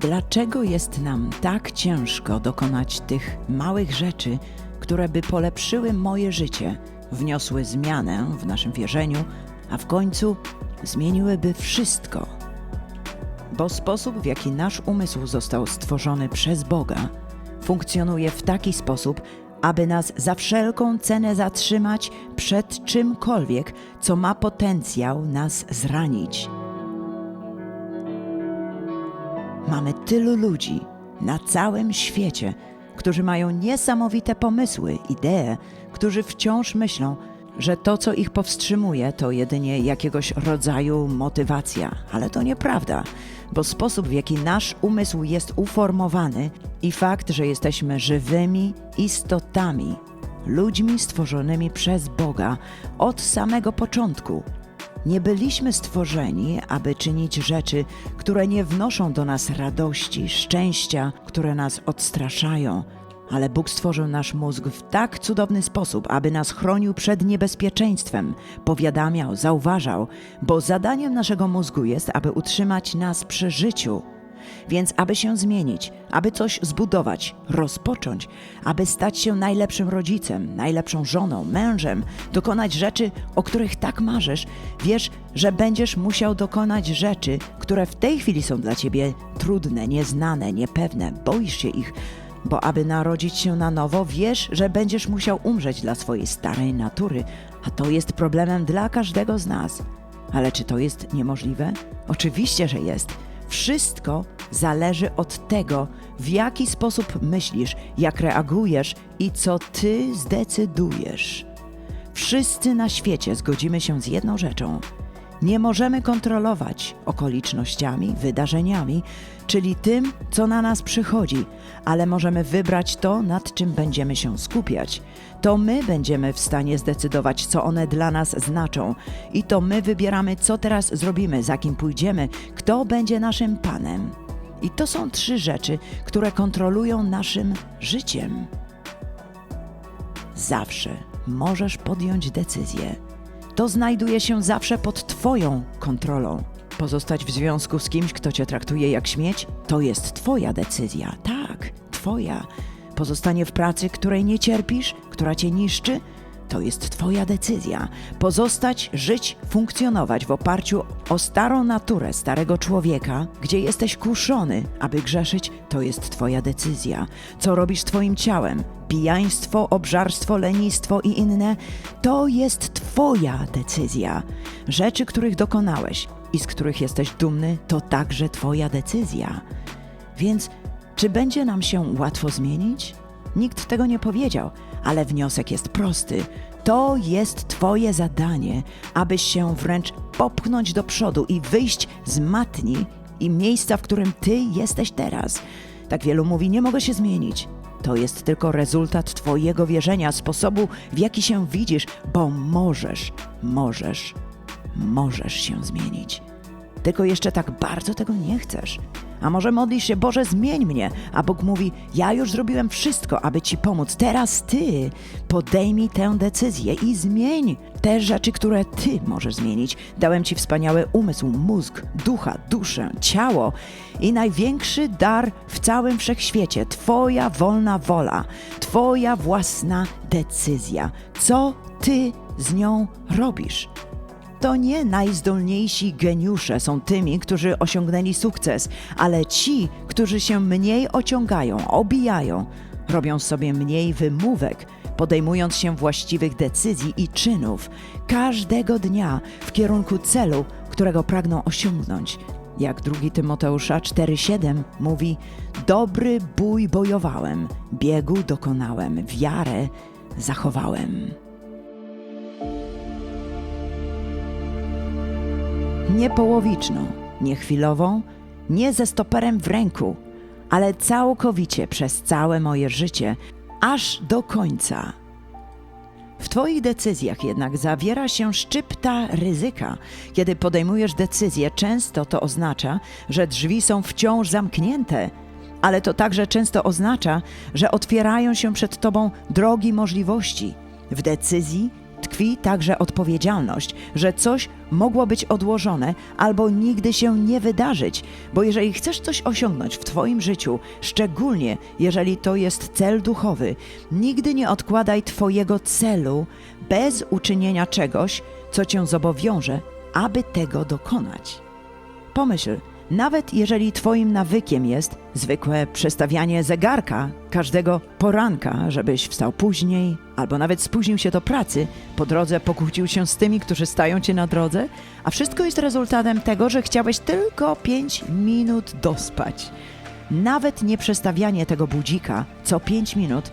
Dlaczego jest nam tak ciężko dokonać tych małych rzeczy, które by polepszyły moje życie, wniosły zmianę w naszym wierzeniu, a w końcu zmieniłyby wszystko? Bo sposób, w jaki nasz umysł został stworzony przez Boga, funkcjonuje w taki sposób, aby nas za wszelką cenę zatrzymać przed czymkolwiek, co ma potencjał nas zranić. Mamy tylu ludzi na całym świecie, którzy mają niesamowite pomysły, idee, którzy wciąż myślą, że to, co ich powstrzymuje, to jedynie jakiegoś rodzaju motywacja. Ale to nieprawda, bo sposób, w jaki nasz umysł jest uformowany i fakt, że jesteśmy żywymi istotami, ludźmi stworzonymi przez Boga od samego początku, nie byliśmy stworzeni, aby czynić rzeczy, które nie wnoszą do nas radości, szczęścia, które nas odstraszają. Ale Bóg stworzył nasz mózg w tak cudowny sposób, aby nas chronił przed niebezpieczeństwem, powiadamiał, zauważał, bo zadaniem naszego mózgu jest, aby utrzymać nas przy życiu. Więc aby się zmienić, aby coś zbudować, rozpocząć, aby stać się najlepszym rodzicem, najlepszą żoną, mężem, dokonać rzeczy, o których tak marzysz, wiesz, że będziesz musiał dokonać rzeczy, które w tej chwili są dla ciebie trudne, nieznane, niepewne, boisz się ich, bo aby narodzić się na nowo, wiesz, że będziesz musiał umrzeć dla swojej starej natury, a to jest problemem dla każdego z nas. Ale czy to jest niemożliwe? Oczywiście, że jest. Wszystko zależy od tego, w jaki sposób myślisz, jak reagujesz i co ty zdecydujesz. Wszyscy na świecie zgodzimy się z jedną rzeczą. Nie możemy kontrolować okolicznościami, wydarzeniami, czyli tym, co na nas przychodzi, ale możemy wybrać to, nad czym będziemy się skupiać. To my będziemy w stanie zdecydować, co one dla nas znaczą, i to my wybieramy, co teraz zrobimy, za kim pójdziemy, kto będzie naszym panem. I to są trzy rzeczy, które kontrolują naszym życiem. Zawsze możesz podjąć decyzję. To znajduje się zawsze pod Twoją kontrolą. Pozostać w związku z kimś, kto Cię traktuje jak śmieć, to jest Twoja decyzja. Tak, Twoja. Pozostanie w pracy, której nie cierpisz, która Cię niszczy, to jest Twoja decyzja. Pozostać, żyć, funkcjonować w oparciu o starą naturę starego człowieka, gdzie jesteś kuszony, aby grzeszyć, to jest Twoja decyzja. Co robisz Twoim ciałem? Pijaństwo, obżarstwo, lenistwo i inne, to jest Twoja decyzja. Rzeczy, których dokonałeś i z których jesteś dumny, to także Twoja decyzja. Więc czy będzie nam się łatwo zmienić? Nikt tego nie powiedział, ale wniosek jest prosty. To jest Twoje zadanie, abyś się wręcz popchnąć do przodu i wyjść z matni i miejsca, w którym Ty jesteś teraz. Tak wielu mówi, nie mogę się zmienić. To jest tylko rezultat Twojego wierzenia, sposobu, w jaki się widzisz, bo możesz, możesz, możesz się zmienić. Tylko jeszcze tak bardzo tego nie chcesz. A może modlisz się, Boże, zmień mnie, a Bóg mówi, ja już zrobiłem wszystko, aby Ci pomóc. Teraz Ty podejmij tę decyzję i zmień te rzeczy, które Ty możesz zmienić. Dałem Ci wspaniały umysł, mózg, ducha, duszę, ciało i największy dar w całym wszechświecie Twoja wolna wola, Twoja własna decyzja. Co Ty z nią robisz? To nie najzdolniejsi geniusze są tymi, którzy osiągnęli sukces, ale ci, którzy się mniej ociągają, obijają, robią sobie mniej wymówek, podejmując się właściwych decyzji i czynów każdego dnia w kierunku celu, którego pragną osiągnąć. Jak drugi Tymoteusza 4,7 mówi: Dobry bój bojowałem, biegu dokonałem, wiarę zachowałem. Nie połowiczną, nie chwilową, nie ze stoperem w ręku, ale całkowicie przez całe moje życie, aż do końca. W Twoich decyzjach jednak zawiera się szczypta ryzyka. Kiedy podejmujesz decyzję, często to oznacza, że drzwi są wciąż zamknięte, ale to także często oznacza, że otwierają się przed Tobą drogi możliwości. W decyzji tkwi także odpowiedzialność, że coś mogło być odłożone albo nigdy się nie wydarzyć, bo jeżeli chcesz coś osiągnąć w Twoim życiu, szczególnie jeżeli to jest cel duchowy, nigdy nie odkładaj Twojego celu bez uczynienia czegoś, co Cię zobowiąże, aby tego dokonać. Pomyśl, nawet jeżeli Twoim nawykiem jest zwykłe przestawianie zegarka każdego poranka, żebyś wstał później, albo nawet spóźnił się do pracy, po drodze pokłócił się z tymi, którzy stają Ci na drodze, a wszystko jest rezultatem tego, że chciałeś tylko 5 minut dospać. Nawet nie przestawianie tego budzika co 5 minut,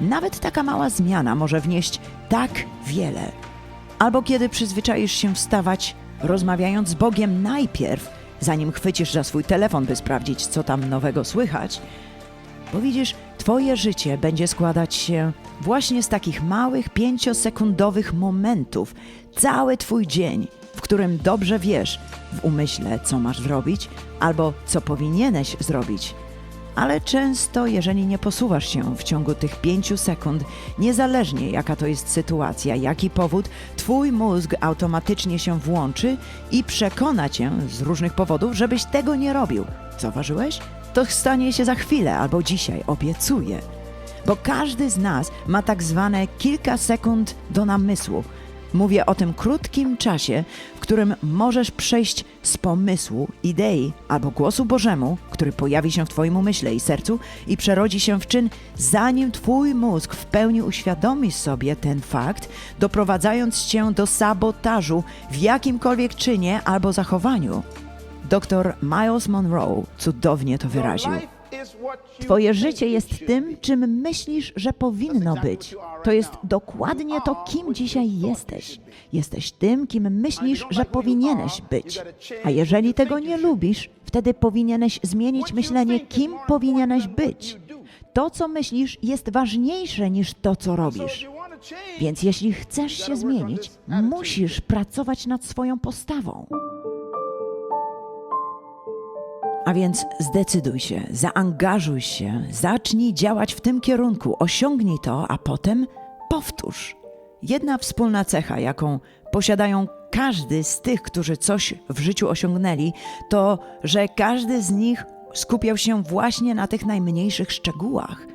nawet taka mała zmiana może wnieść tak wiele. Albo kiedy przyzwyczaisz się wstawać, rozmawiając z Bogiem najpierw, zanim chwycisz za swój telefon, by sprawdzić, co tam nowego słychać, bo widzisz, Twoje życie będzie składać się właśnie z takich małych, pięciosekundowych momentów. Cały Twój dzień, w którym dobrze wiesz w umyśle, co masz zrobić albo co powinieneś zrobić. Ale często, jeżeli nie posuwasz się w ciągu tych pięciu sekund, niezależnie jaka to jest sytuacja, jaki powód, twój mózg automatycznie się włączy i przekona cię z różnych powodów, żebyś tego nie robił. Zauważyłeś? To stanie się za chwilę albo dzisiaj, obiecuję. Bo każdy z nas ma tak zwane kilka sekund do namysłu. Mówię o tym krótkim czasie, którym możesz przejść z pomysłu, idei albo głosu Bożemu, który pojawi się w Twoim umyśle i sercu i przerodzi się w czyn, zanim Twój mózg w pełni uświadomi sobie ten fakt, doprowadzając Cię do sabotażu w jakimkolwiek czynie albo zachowaniu. Dr Miles Monroe cudownie to wyraził. Twoje życie jest tym, czym myślisz, że powinno być. To jest dokładnie to, kim dzisiaj jesteś. Jesteś tym, kim myślisz, że powinieneś być. A jeżeli tego nie lubisz, wtedy powinieneś zmienić myślenie, kim powinieneś być. To, co myślisz, jest ważniejsze niż to, co robisz. Więc jeśli chcesz się zmienić, musisz pracować nad swoją postawą. A więc zdecyduj się, zaangażuj się, zacznij działać w tym kierunku, osiągnij to, a potem powtórz. Jedna wspólna cecha, jaką posiadają każdy z tych, którzy coś w życiu osiągnęli, to, że każdy z nich skupiał się właśnie na tych najmniejszych szczegółach.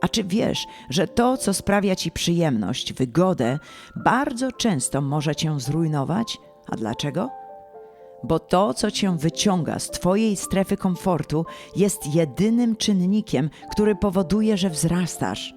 A czy wiesz, że to, co sprawia ci przyjemność, wygodę, bardzo często może cię zrujnować? A dlaczego? Bo to, co cię wyciąga z Twojej strefy komfortu, jest jedynym czynnikiem, który powoduje, że wzrastasz.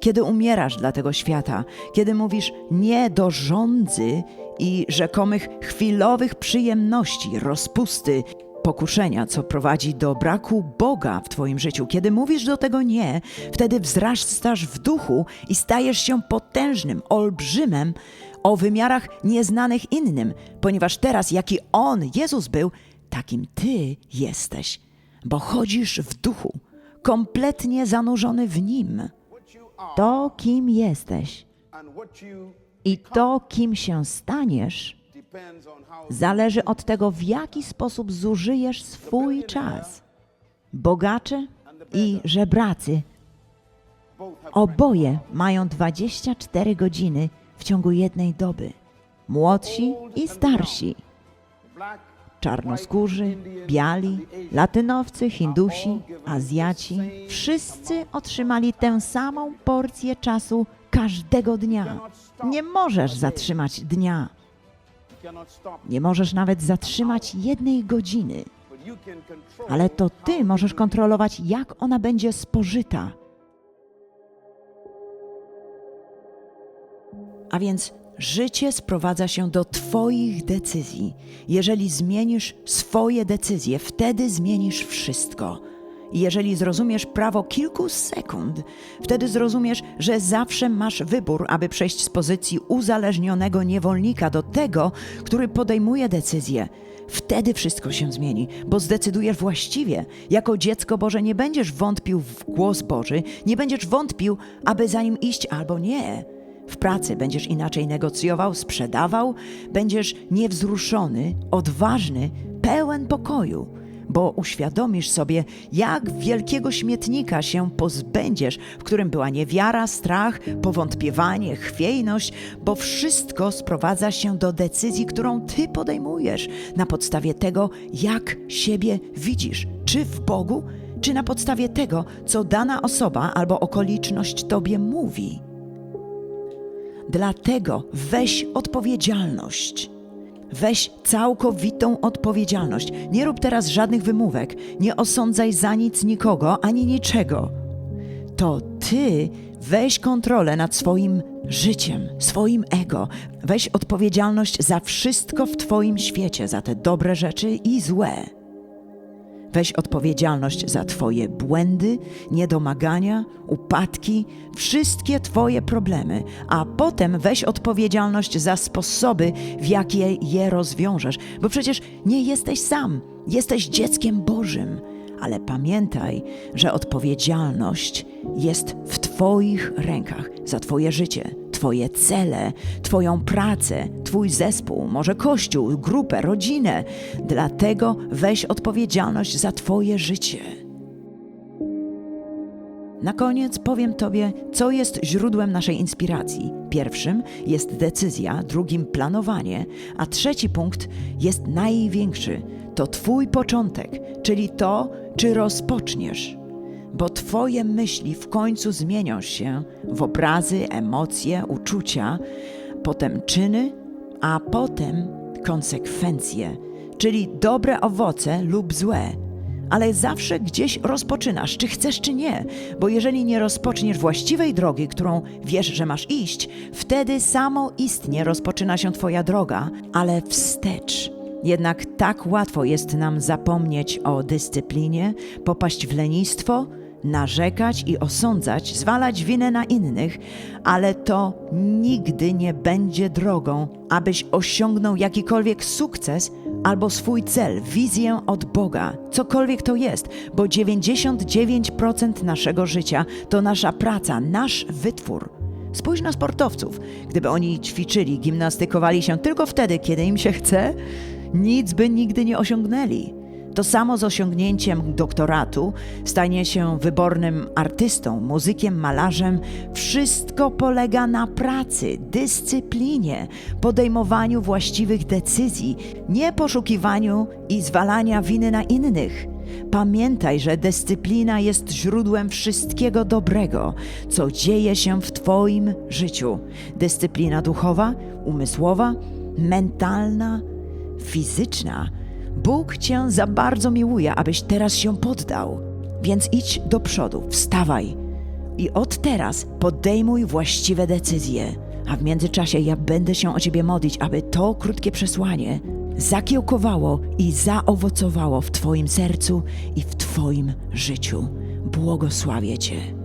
Kiedy umierasz dla tego świata, kiedy mówisz nie do rządzy i rzekomych chwilowych przyjemności, rozpusty, pokuszenia, co prowadzi do braku Boga w Twoim życiu, kiedy mówisz do tego nie, wtedy wzrastasz w duchu i stajesz się potężnym, olbrzymem, o wymiarach nieznanych innym, ponieważ teraz, jaki On, Jezus był, takim Ty jesteś, bo chodzisz w duchu, kompletnie zanurzony w Nim. To, kim jesteś i to, kim się staniesz, zależy od tego, w jaki sposób zużyjesz swój czas. Bogacze i żebracy oboje mają 24 godziny w ciągu jednej doby. Młodsi i starsi, czarnoskórzy, biali, latynowcy, Hindusi, Azjaci, wszyscy otrzymali tę samą porcję czasu każdego dnia. Nie możesz zatrzymać dnia. Nie możesz nawet zatrzymać jednej godziny, ale to ty możesz kontrolować, jak ona będzie spożyta. A więc życie sprowadza się do Twoich decyzji. Jeżeli zmienisz swoje decyzje, wtedy zmienisz wszystko. Jeżeli zrozumiesz prawo kilku sekund, wtedy zrozumiesz, że zawsze masz wybór, aby przejść z pozycji uzależnionego niewolnika do tego, który podejmuje decyzje. Wtedy wszystko się zmieni, bo zdecydujesz właściwie. Jako dziecko Boże nie będziesz wątpił w głos Boży, nie będziesz wątpił, aby za nim iść albo nie. W pracy będziesz inaczej negocjował, sprzedawał, będziesz niewzruszony, odważny, pełen pokoju, bo uświadomisz sobie, jak wielkiego śmietnika się pozbędziesz, w którym była niewiara, strach, powątpiewanie, chwiejność, bo wszystko sprowadza się do decyzji, którą ty podejmujesz na podstawie tego, jak siebie widzisz, czy w Bogu, czy na podstawie tego, co dana osoba albo okoliczność tobie mówi. Dlatego weź odpowiedzialność. Weź całkowitą odpowiedzialność. Nie rób teraz żadnych wymówek. Nie osądzaj za nic nikogo ani niczego. To ty weź kontrolę nad swoim życiem, swoim ego. Weź odpowiedzialność za wszystko w twoim świecie, za te dobre rzeczy i złe. Weź odpowiedzialność za Twoje błędy, niedomagania, upadki, wszystkie Twoje problemy, a potem weź odpowiedzialność za sposoby, w jakie je rozwiążesz, bo przecież nie jesteś sam, jesteś dzieckiem Bożym. Ale pamiętaj, że odpowiedzialność jest w Twoich rękach za Twoje życie, Twoje cele, Twoją pracę, Twój zespół, może kościół, grupę, rodzinę. Dlatego weź odpowiedzialność za Twoje życie. Na koniec powiem Tobie, co jest źródłem naszej inspiracji. Pierwszym jest decyzja, drugim planowanie, a trzeci punkt jest największy. To Twój początek, czyli to, czy rozpoczniesz. Bo Twoje myśli w końcu zmienią się w obrazy, emocje, uczucia, potem czyny, a potem konsekwencje, czyli dobre owoce lub złe ale zawsze gdzieś rozpoczynasz, czy chcesz, czy nie. Bo jeżeli nie rozpoczniesz właściwej drogi, którą wiesz, że masz iść, wtedy samo istnie rozpoczyna się Twoja droga, ale wstecz. Jednak tak łatwo jest nam zapomnieć o dyscyplinie, popaść w lenistwo, narzekać i osądzać, zwalać winę na innych, ale to nigdy nie będzie drogą, abyś osiągnął jakikolwiek sukces albo swój cel, wizję od Boga, cokolwiek to jest, bo 99% naszego życia to nasza praca, nasz wytwór. Spójrz na sportowców. Gdyby oni ćwiczyli, gimnastykowali się tylko wtedy, kiedy im się chce, nic by nigdy nie osiągnęli. To samo z osiągnięciem doktoratu, stanie się wybornym artystą, muzykiem, malarzem. Wszystko polega na pracy, dyscyplinie, podejmowaniu właściwych decyzji, nie poszukiwaniu i zwalania winy na innych. Pamiętaj, że dyscyplina jest źródłem wszystkiego dobrego, co dzieje się w Twoim życiu. Dyscyplina duchowa, umysłowa, mentalna, fizyczna. Bóg Cię za bardzo miłuje, abyś teraz się poddał. Więc idź do przodu, wstawaj i od teraz podejmuj właściwe decyzje. A w międzyczasie ja będę się o Ciebie modlić, aby to krótkie przesłanie zakiełkowało i zaowocowało w Twoim sercu i w Twoim życiu. Błogosławię Cię.